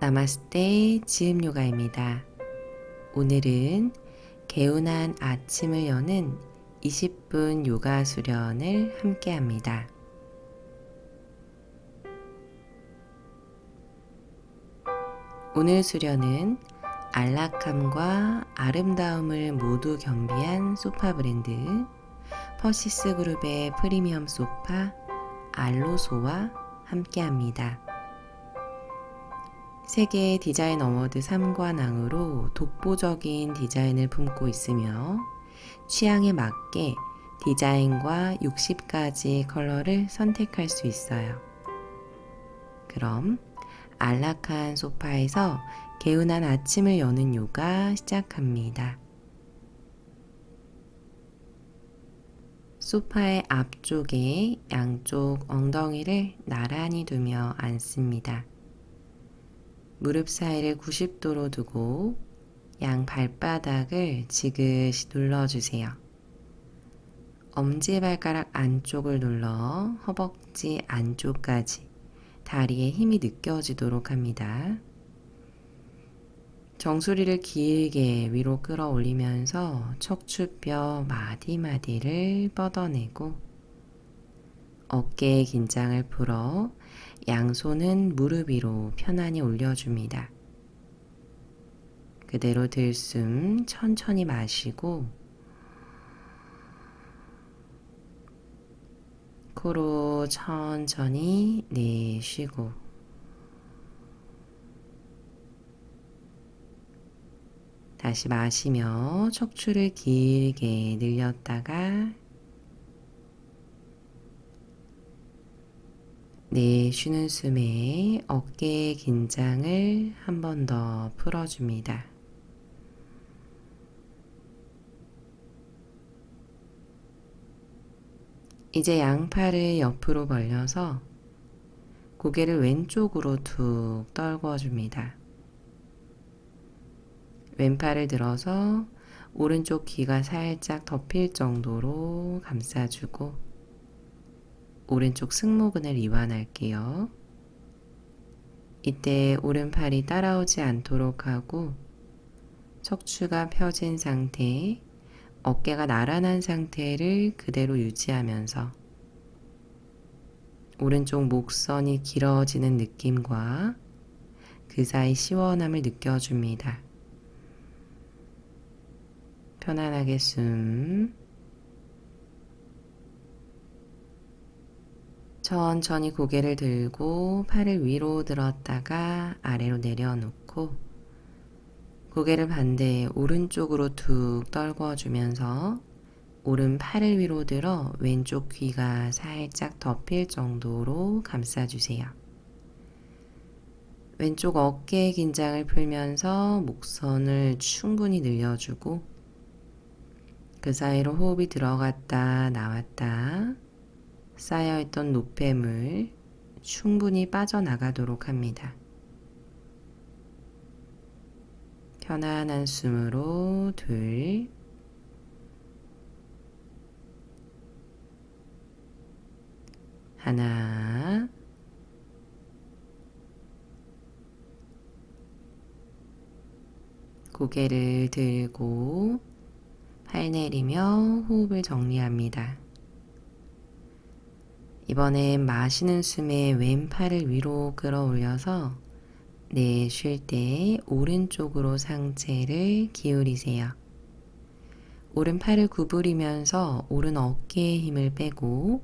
나마스테 지음 요가입니다. 오늘은 개운한 아침을 여는 20분 요가 수련을 함께 합니다. 오늘 수련은 안락함과 아름다움을 모두 겸비한 소파 브랜드 퍼시스 그룹의 프리미엄 소파 알로소와 함께 합니다. 세계 디자인 어워드 3관왕으로 독보적인 디자인을 품고 있으며 취향에 맞게 디자인과 60가지 컬러를 선택할 수 있어요. 그럼 안락한 소파에서 개운한 아침을 여는 요가 시작합니다. 소파의 앞쪽에 양쪽 엉덩이를 나란히 두며 앉습니다. 무릎 사이를 90도로 두고 양 발바닥을 지그시 눌러주세요. 엄지발가락 안쪽을 눌러 허벅지 안쪽까지 다리에 힘이 느껴지도록 합니다. 정수리를 길게 위로 끌어올리면서 척추뼈 마디마디를 뻗어내고 어깨의 긴장을 풀어 양손은 무릎 위로 편안히 올려줍니다. 그대로 들숨 천천히 마시고 코로 천천히 내쉬고 다시 마시며 척추를 길게 늘렸다가 내쉬는 숨에 어깨의 긴장을 한 번 더 풀어줍니다. 이제 양팔을 옆으로 벌려서 고개를 왼쪽으로 툭 떨궈줍니다. 왼팔을 들어서 오른쪽 귀가 살짝 덮일 정도로 감싸주고 오른쪽 승모근을 이완할게요. 이때 오른팔이 따라오지 않도록 하고 척추가 펴진 상태, 어깨가 나란한 상태를 그대로 유지하면서 오른쪽 목선이 길어지는 느낌과 그 사이 시원함을 느껴줍니다. 편안하게 숨. 천천히 고개를 들고 팔을 위로 들었다가 아래로 내려놓고 고개를 반대 오른쪽으로 툭 떨궈주면서 오른 팔을 위로 들어 왼쪽 귀가 살짝 덮일 정도로 감싸주세요. 왼쪽 어깨의 긴장을 풀면서 목선을 충분히 늘려주고 그 사이로 호흡이 들어갔다 나왔다 쌓여있던 노폐물 충분히 빠져나가도록 합니다. 편안한 숨으로 둘, 하나, 고개를 들고 팔 내리며 호흡을 정리합니다. 이번엔 마시는 숨에 왼팔을 위로 끌어올려서 내쉴 때 오른쪽으로 상체를 기울이세요. 오른팔을 구부리면서 오른 어깨에 힘을 빼고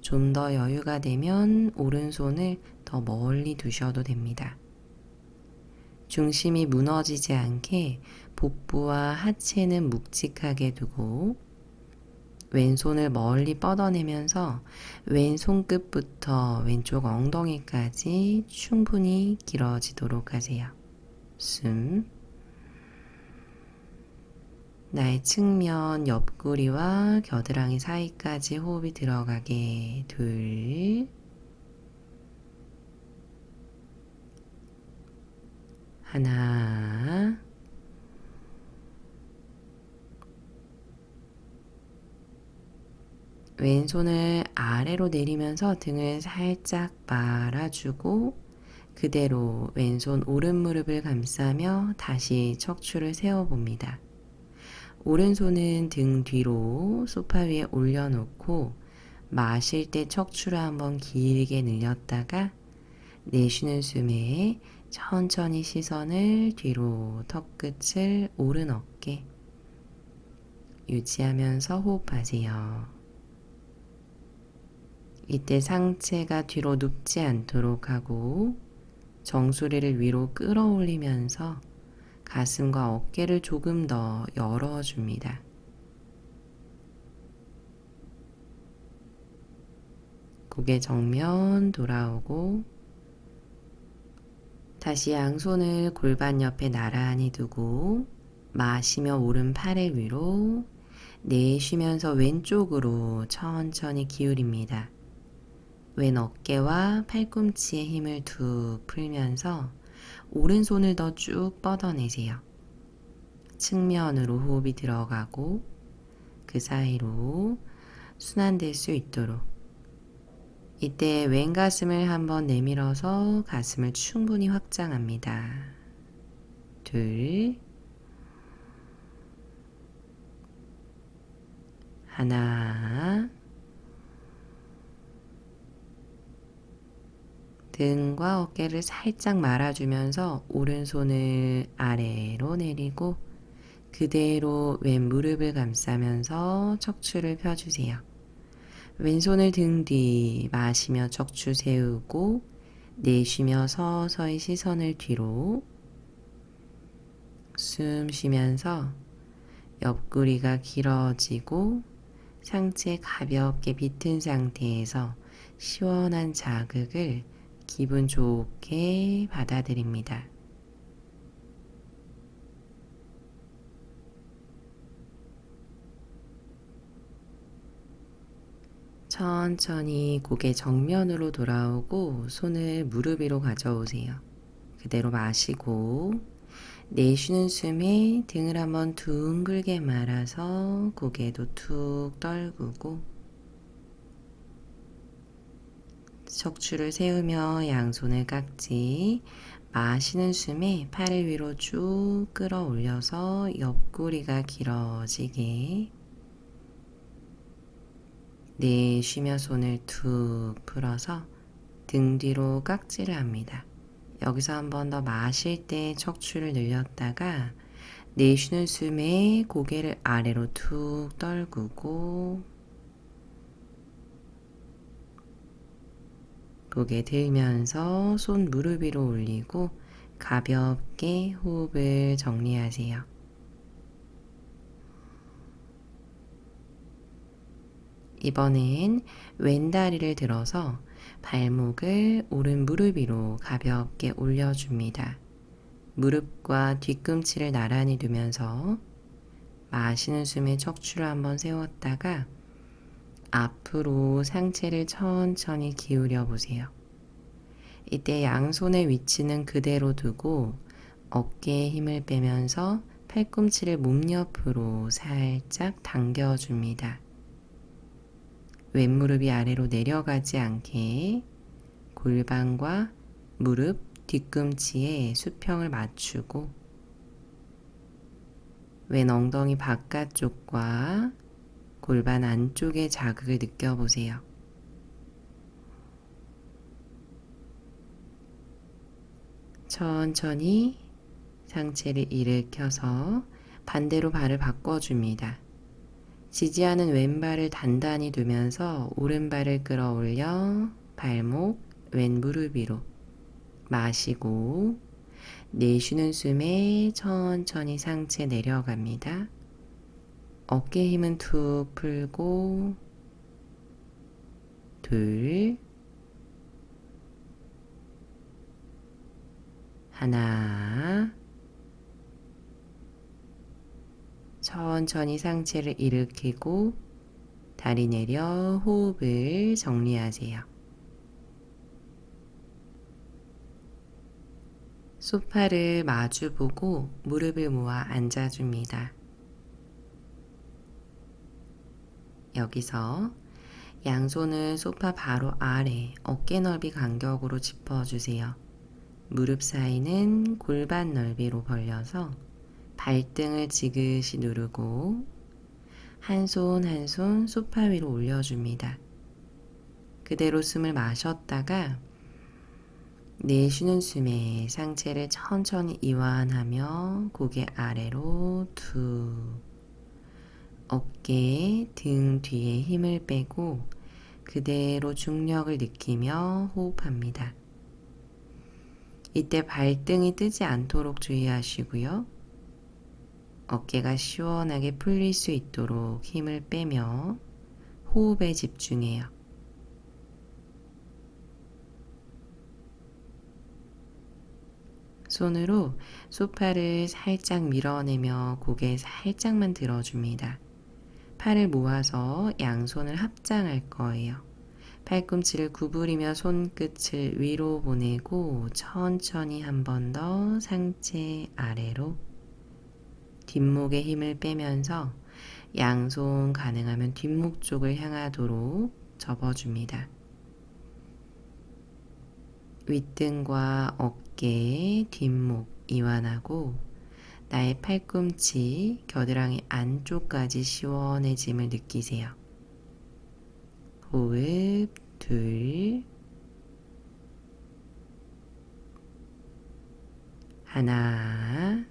좀 더 여유가 되면 오른손을 더 멀리 두셔도 됩니다. 중심이 무너지지 않게 복부와 하체는 묵직하게 두고 왼손을 멀리 뻗어내면서 왼손 끝부터 왼쪽 엉덩이까지 충분히 길어지도록 하세요. 숨. 나의 측면 옆구리와 겨드랑이 사이까지 호흡이 들어가게 둘. 하나. 왼손을 아래로 내리면서 등을 살짝 말아주고 그대로 왼손 오른 무릎을 감싸며 다시 척추를 세워봅니다. 오른손은 등 뒤로 소파 위에 올려놓고 마실 때 척추를 한번 길게 늘렸다가 내쉬는 숨에 천천히 시선을 뒤로 턱끝을 오른 어깨 유지하면서 호흡하세요. 이때 상체가 뒤로 눕지 않도록 하고 정수리를 위로 끌어올리면서 가슴과 어깨를 조금 더 열어줍니다. 고개 정면 돌아오고 다시 양손을 골반 옆에 나란히 두고 마시며 오른 팔을 위로 내쉬면서 왼쪽으로 천천히 기울입니다. 왼 어깨와 팔꿈치에 힘을 툭 풀면서 오른손을 더 쭉 뻗어내세요. 측면으로 호흡이 들어가고 그 사이로 순환될 수 있도록 이때 왼 가슴을 한번 내밀어서 가슴을 충분히 확장합니다. 둘, 하나, 등과 어깨를 살짝 말아주면서 오른손을 아래로 내리고 그대로 왼 무릎을 감싸면서 척추를 펴주세요. 왼손을 등 뒤 마시며 척추 세우고 내쉬며 서서히 시선을 뒤로 숨 쉬면서 옆구리가 길어지고 상체 가볍게 비튼 상태에서 시원한 자극을 기분 좋게 받아들입니다. 천천히 고개 정면으로 돌아오고 손을 무릎 위로 가져오세요. 그대로 마시고 내쉬는 숨에 등을 한번 둥글게 말아서 고개도 툭 떨구고 척추를 세우며 양손을 깍지 마시는 숨에 팔을 위로 쭉 끌어올려서 옆구리가 길어지게 내쉬며 손을 툭 풀어서 등 뒤로 깍지를 합니다. 여기서 한 번 더 마실 때 척추를 늘렸다가 내쉬는 숨에 고개를 아래로 툭 떨구고 고개 들면서 손 무릎 위로 올리고 가볍게 호흡을 정리하세요. 이번엔 왼 다리를 들어서 발목을 오른 무릎 위로 가볍게 올려줍니다. 무릎과 뒤꿈치를 나란히 두면서 마시는 숨에 척추를 한번 세웠다가 앞으로 상체를 천천히 기울여 보세요. 이때 양손의 위치는 그대로 두고 어깨에 힘을 빼면서 팔꿈치를 몸 옆으로 살짝 당겨줍니다. 왼무릎이 아래로 내려가지 않게 골반과 무릎, 뒤꿈치에 수평을 맞추고 왼 엉덩이 바깥쪽과 골반 안쪽의 자극을 느껴보세요. 천천히 상체를 일으켜서 반대로 발을 바꿔줍니다. 지지하는 왼발을 단단히 두면서 오른발을 끌어올려 발목, 왼 무릎 위로 마시고 내쉬는 숨에 천천히 상체 내려갑니다. 어깨 힘은 툭 풀고 둘 하나 천천히 상체를 일으키고 다리 내려 호흡을 정리하세요. 소파를 마주보고 무릎을 모아 앉아줍니다. 여기서 양손을 소파 바로 아래 어깨 넓이 간격으로 짚어주세요. 무릎 사이는 골반 넓이로 벌려서 발등을 지그시 누르고 한 손 한 손 소파 위로 올려줍니다. 그대로 숨을 마셨다가 내쉬는 숨에 상체를 천천히 이완하며 고개 아래로 툭 어깨, 등 뒤에 힘을 빼고 그대로 중력을 느끼며 호흡합니다. 이때 발등이 뜨지 않도록 주의하시고요. 어깨가 시원하게 풀릴 수 있도록 힘을 빼며 호흡에 집중해요. 손으로 소파를 살짝 밀어내며 고개 살짝만 들어줍니다. 팔을 모아서 양손을 합장할 거예요. 팔꿈치를 구부리며 손끝을 위로 보내고 천천히 한 번 더 상체 아래로 뒷목에 힘을 빼면서 양손 가능하면 뒷목 쪽을 향하도록 접어줍니다. 윗등과 어깨, 뒷목 이완하고 나의 팔꿈치, 겨드랑이 안쪽까지 시원해짐을 느끼세요. 호흡 둘 하나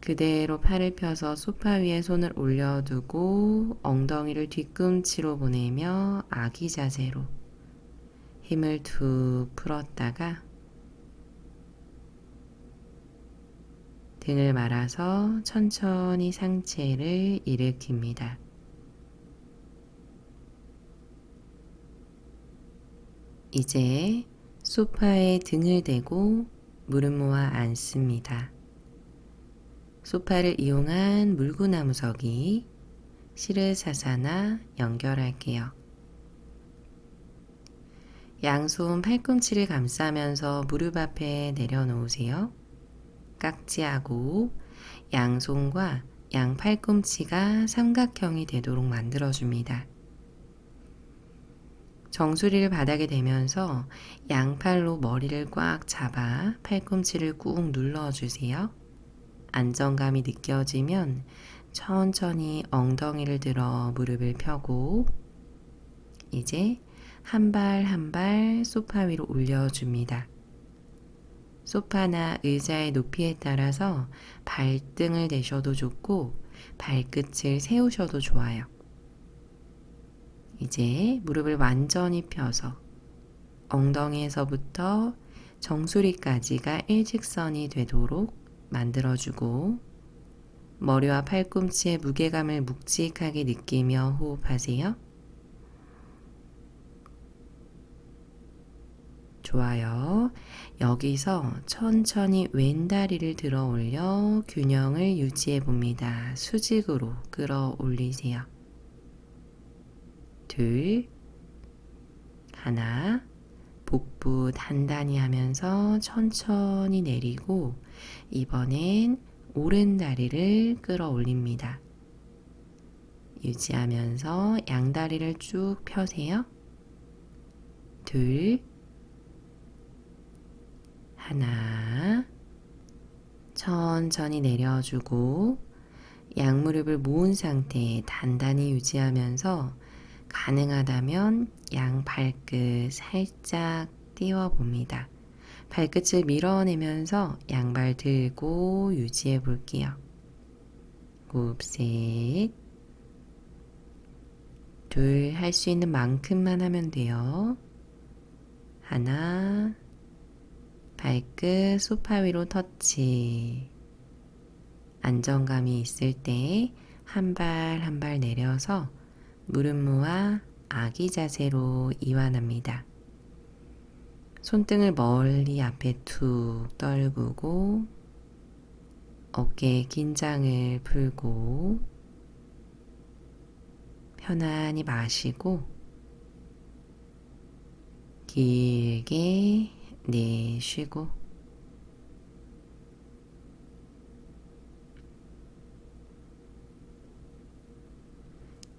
그대로 팔을 펴서 소파 위에 손을 올려두고 엉덩이를 뒤꿈치로 보내며 아기 자세로 힘을 툭 풀었다가 등을 말아서 천천히 상체를 일으킵니다. 이제 소파에 등을 대고 무릎 모아 앉습니다. 소파를 이용한 물구나무서기 시르사사나 연결할게요. 양손 팔꿈치를 감싸면서 무릎 앞에 내려놓으세요. 깍지하고 양손과 양 팔꿈치가 삼각형이 되도록 만들어줍니다. 정수리를 바닥에 대면서 양팔로 머리를 꽉 잡아 팔꿈치를 꾹 눌러주세요. 안정감이 느껴지면 천천히 엉덩이를 들어 무릎을 펴고 이제 한 발 한 발 소파 위로 올려줍니다. 소파나 의자의 높이에 따라서 발등을 내셔도 좋고 발끝을 세우셔도 좋아요. 이제 무릎을 완전히 펴서 엉덩이에서부터 정수리까지가 일직선이 되도록 만들어주고 머리와 팔꿈치의 무게감을 묵직하게 느끼며 호흡하세요. 좋아요. 여기서 천천히 왼다리를 들어 올려 균형을 유지해 봅니다. 수직으로 끌어 올리세요. 둘, 하나, 복부 단단히 하면서 천천히 내리고 이번엔 오른 다리를 끌어 올립니다. 유지하면서 양다리를 쭉 펴세요. 둘, 하나, 천천히 내려주고 양무릎을 모은 상태에 단단히 유지하면서 가능하다면 양 발끝 살짝 띄워 봅니다. 발끝을 밀어내면서 양발 들고 유지해 볼게요. 호흡 셋, 둘, 할 수 있는 만큼만 하면 돼요. 하나, 발끝 소파 위로 터치. 안정감이 있을 때한발 한발 내려서 무릎 모아 아기 자세로 이완합니다. 손등을 멀리 앞에 툭 떨구고 어깨 긴장을 풀고 편안히 마시고 길게 내쉬고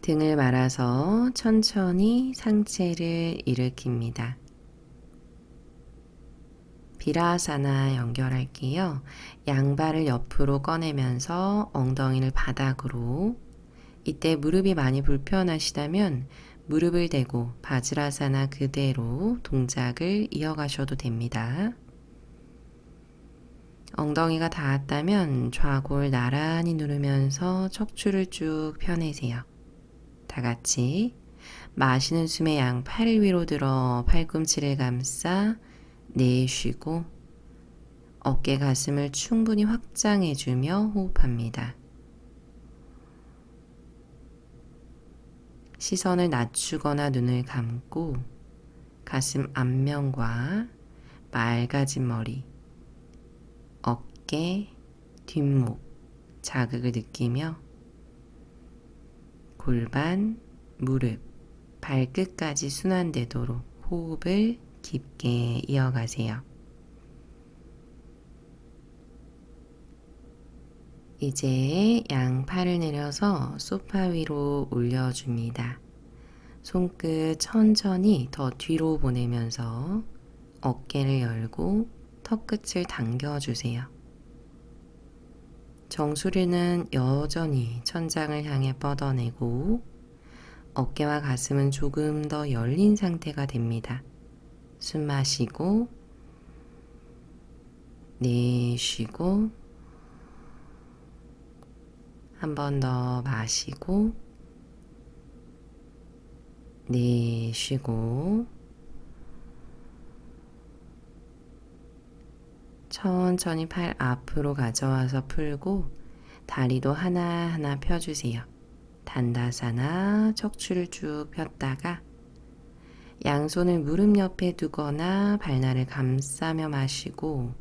등을 말아서 천천히 상체를 일으킵니다. 비라사나 연결할게요. 양발을 옆으로 꺼내면서 엉덩이를 바닥으로 이때 무릎이 많이 불편하시다면 무릎을 대고 바즈라사나 그대로 동작을 이어가셔도 됩니다. 엉덩이가 닿았다면 좌골 나란히 누르면서 척추를 쭉 펴내세요. 다 같이 마시는 숨에 양 팔을 위로 들어 팔꿈치를 감싸 내쉬고 어깨 가슴을 충분히 확장해주며 호흡합니다. 시선을 낮추거나 눈을 감고 가슴 앞면과 맑아진 머리, 어깨, 뒷목 자극을 느끼며 골반, 무릎, 발끝까지 순환되도록 호흡을 깊게 이어가세요. 이제 양 팔을 내려서 소파 위로 올려줍니다. 손끝 천천히 더 뒤로 보내면서 어깨를 열고 턱끝을 당겨주세요. 정수리는 여전히 천장을 향해 뻗어내고 어깨와 가슴은 조금 더 열린 상태가 됩니다. 숨 마시고 내쉬고 한 번 더 마시고 내쉬고 천천히 팔 앞으로 가져와서 풀고 다리도 하나하나 펴주세요. 단다사나 척추를 쭉 폈다가 양손을 무릎 옆에 두거나 발날을 감싸며 마시고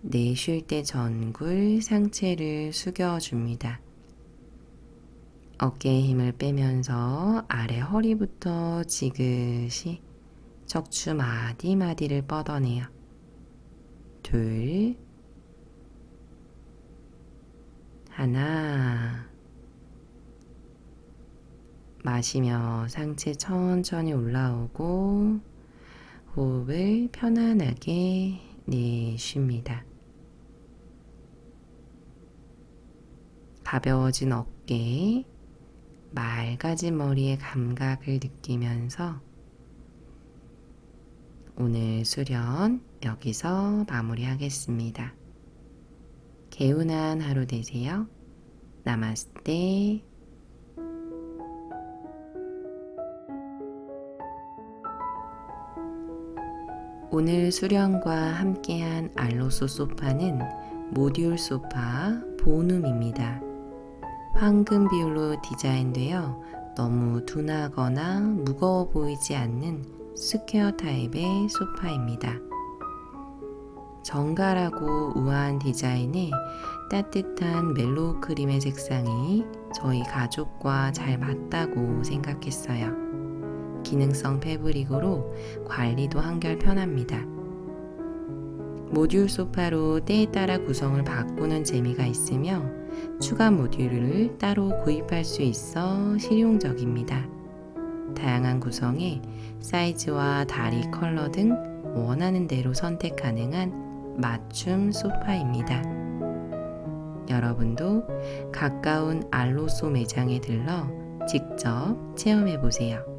내쉴 때 전굴 상체를 숙여줍니다. 어깨에 힘을 빼면서 아래 허리부터 지그시 척추 마디마디를 뻗어내요. 둘, 하나, 마시며 상체 천천히 올라오고 호흡을 편안하게 내쉽니다. 가벼워진 어깨, 맑아진 머리의 감각을 느끼면서 오늘 수련 여기서 마무리하겠습니다. 개운한 하루 되세요. 나마스테. 오늘 수련과 함께한 알로소 소파는 모듈 소파 보눔입니다. 황금 비율로 디자인되어 너무 둔하거나 무거워 보이지 않는 스퀘어 타입의 소파입니다. 정갈하고 우아한 디자인에 따뜻한 멜로우 크림의 색상이 저희 가족과 잘 맞다고 생각했어요. 기능성 패브릭으로 관리도 한결 편합니다. 모듈 소파로 때에 따라 구성을 바꾸는 재미가 있으며 추가 모듈을 따로 구입할 수 있어 실용적입니다. 다양한 구성에 사이즈와 다리 컬러 등 원하는 대로 선택 가능한 맞춤 소파입니다. 여러분도 가까운 알로소 매장에 들러 직접 체험해 보세요.